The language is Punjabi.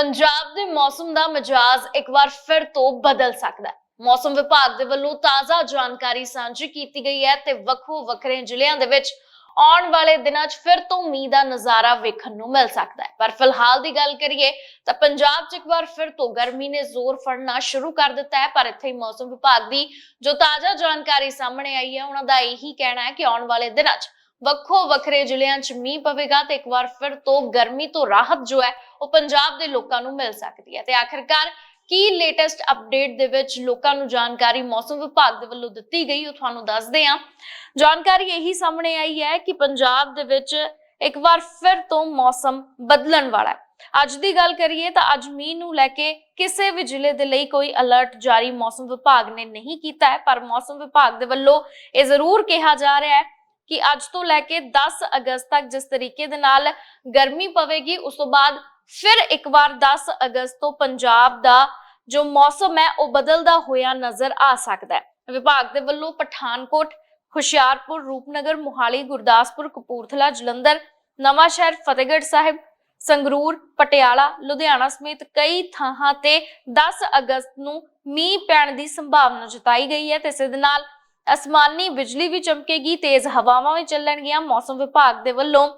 ਪੰਜਾਬ ਦੇ ਮੌਸਮ ਦਾ ਮਿਜਾਜ਼ ਇੱਕ ਵਾਰ ਫਿਰ ਤੋਂ ਬਦਲ ਸਕਦਾ ਹੈ। ਮੌਸਮ ਵਿਭਾਗ ਦੇ ਵੱਲੋਂ ਤਾਜ਼ਾ ਜਾਣਕਾਰੀ ਸਾਂਝੀ ਕੀਤੀ ਗਈ ਹੈ ਤੇ ਵੱਖੋ ਵੱਖਰੇ ਜ਼ਿਲ੍ਹਿਆਂ ਦੇ ਵਿੱਚ ਆਉਣ ਵਾਲੇ ਦਿਨਾਂ 'ਚ ਫਿਰ ਤੋਂ ਮੀਂਹ ਦਾ ਨਜ਼ਾਰਾ ਵੇਖਣ ਨੂੰ ਮਿਲ ਸਕਦਾ ਹੈ। ਪਰ ਫਿਲਹਾਲ ਦੀ ਗੱਲ ਕਰੀਏ ਤਾਂ ਪੰਜਾਬ 'ਚ ਇੱਕ ਵਾਰ ਫਿਰ ਤੋਂ ਗਰਮੀ ਨੇ ਜ਼ੋਰ ਫੜਨਾ ਸ਼ੁਰੂ ਕਰ ਦਿੱਤਾ ਹੈ, ਪਰ ਇੱਥੇ ਮੌਸਮ ਵਿਭਾਗ ਦੀ ਜੋ ਤਾਜ਼ਾ ਜਾਣਕਾਰੀ ਸਾਹਮਣੇ ਆਈ ਹੈ, ਉਹਨਾਂ ਦਾ ਇਹੀ ਕਹਿਣਾ ਹੈ ਕਿ ਆਉਣ ਵਾਲੇ ਦਿਨਾਂ 'ਚ ਵੱਖੋ ਵੱਖਰੇ ਜ਼ਿਲ੍ਹਿਆਂ 'ਚ ਮੀਂਹ ਪਵੇਗਾ ਤੇ ਇੱਕ ਵਾਰ ਫਿਰ ਤੋਂ ਗਰਮੀ ਤੋਂ ਰਾਹਤ ਜੋ ਹੈ ਉਹ ਪੰਜਾਬ ਦੇ ਲੋਕਾਂ ਨੂੰ ਮਿਲ ਸਕਦੀ ਹੈ। ਤੇ ਆਖਿਰਕਾਰ ਕੀ ਲੇਟੈਸਟ ਅਪਡੇਟ ਦੇ ਵਿੱਚ ਲੋਕਾਂ ਨੂੰ ਜਾਣਕਾਰੀ ਮੌਸਮ ਵਿਭਾਗ ਦੇ ਵੱਲੋਂ ਦਿੱਤੀ ਗਈ ਉਹ ਤੁਹਾਨੂੰ ਦੱਸਦੇ ਹਾਂ। ਜਾਣਕਾਰੀ ਇਹੀ ਸਾਹਮਣੇ ਆਈ ਹੈ ਕਿ ਪੰਜਾਬ ਦੇ ਵਿੱਚ ਇੱਕ ਵਾਰ ਫਿਰ ਤੋਂ ਮੌਸਮ ਬਦਲਣ ਵਾਲਾ ਹੈ। ਅੱਜ ਦੀ ਗੱਲ ਕਰੀਏ ਤਾਂ ਅੱਜ ਮੀਂਹ ਨੂੰ ਲੈ ਕੇ ਕਿਸੇ ਵੀ ਜ਼ਿਲ੍ਹੇ ਦੇ ਲਈ ਕੋਈ ਅਲਰਟ ਜਾਰੀ ਮੌਸਮ ਵਿਭਾਗ ਨੇ ਨਹੀਂ ਕੀਤਾ ਹੈ, ਪਰ ਮੌਸਮ ਵਿਭਾਗ ਦੇ ਵੱਲੋਂ ਇਹ ਜ਼ਰੂਰ ਕਿਹਾ ਜਾ ਰਿਹਾ ਹੈ ਕਿ ਅੱਜ ਤੋਂ ਲੈ ਕੇ 10 ਅਗਸਤ ਤੱਕ ਜਿਸ ਤਰੀਕੇ ਦੇ ਨਾਲ ਗਰਮੀ ਪਵੇਗੀ, ਉਸ ਤੋਂ ਬਾਅਦ ਫਿਰ ਇੱਕ ਵਾਰ 10 ਅਗਸਤ ਤੋਂ ਪੰਜਾਬ ਦਾ ਜੋ ਮੌਸਮ ਹੈ, ਉਹ ਬਦਲਦਾ ਹੋਇਆ ਨਜ਼ਰ ਆ ਸਕਦਾ ਹੈ। ਵਿਭਾਗ ਦੇ ਵੱਲੋਂ ਪਠਾਨਕੋਟ, ਹੁਸ਼ਿਆਰਪੁਰ, ਰੂਪਨਗਰ, ਮੁਹਾਲੀ, ਗੁਰਦਾਸਪੁਰ, ਕਪੂਰਥਲਾ, ਜਲੰਧਰ ਨਵਾਂ ਸ਼ਹਿਰ ਫਤਿਹਗੜ੍ਹ ਸਾਹਿਬ, ਸੰਗਰੂਰ, ਪਟਿਆਲਾ, ਲੁਧਿਆਣਾ ਸਮੇਤ ਕਈ ਥਾਵਾਂ ਤੇ 10 ਅਗਸਤ ਨੂੰ ਮੀਂਹ ਪੈਣ ਦੀ ਸੰਭਾਵਨਾ ਜਤਾਈ ਗਈ ਹੈ ਤੇ ਇਸੇ ਦੇ ਨਾਲ ਅਸਮਾਨੀ ਬਿਜਲੀ ਵੀ ਚਮਕੇਗੀ ਤੇਜ਼ ਹਵਾਵਾਂ ਵੀ ਚੱਲਣਗੀਆਂ ਮੌਸਮ ਵਿਭਾਗ ਦੇ ਵੱਲੋਂ